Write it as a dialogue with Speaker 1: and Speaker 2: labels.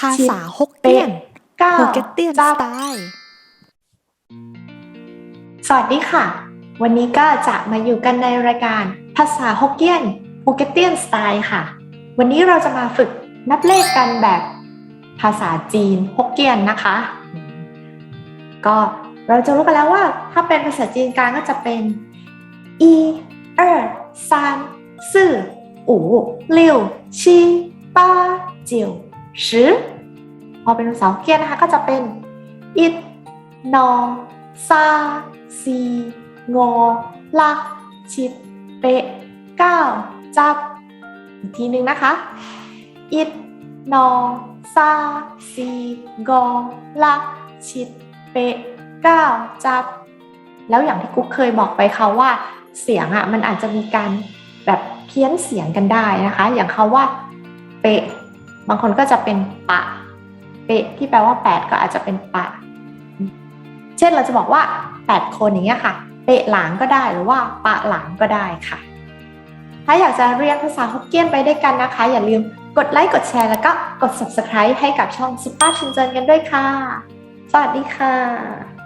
Speaker 1: ภาษาฮกเกี้ยน
Speaker 2: ก้า
Speaker 1: ฮกเตี้ยนสไตล์
Speaker 2: สวัสดีค่ะ วันนี้ก็จะมาอยู่กันในรายการภาษาฮกเกี้ยนฮกเตี้ยนสไตล์ค่ะ วันนี้เราจะมาฝึกนับเลขกันแบบภาษาจีนฮกเกี้ยนนะคะ ก็เราจะรู้กันแล้วว่า ถ้าเป็นภาษาจีนกลางก็จะเป็นอีเอร์ซานซื่ออู่เลี้ยวชีป้า 十พอเป็นภาษาเกียนนะคะก็จะเป็นอิดนองซาซีงอลักชิดเปะเก้าจับอีกทีหนึ่งนะคะอิดนองซาซีงอลักชิดเปะเก้าจับ แล้วอย่างที่กุ๊กเคยบอกไปค่ะว่าเสียงอะมันอาจจะมีการแบบเพี้ยนเสียงกันได้นะคะ อย่างคาว่าเปะ บางคนก็จะเป็นปะ เปะที่แปลว่า 8 ก็อาจจะเป็นปะ เช่นเราจะบอกว่า 8 คนอย่างเงี้ยค่ะ เปะหลางก็ได้หรือว่าปะหลางก็ได้ค่ะ ถ้าอยากจะเรียนภาษาฮกเกี้ยนไปได้วยกันนะคะ อย่าลืมกดไลค์กดแชร์แล้วก็กด subscribe ให้กับช่องซุปเปอร์ชินเจินกันด้วยค่ะ สวัสดีค่ะ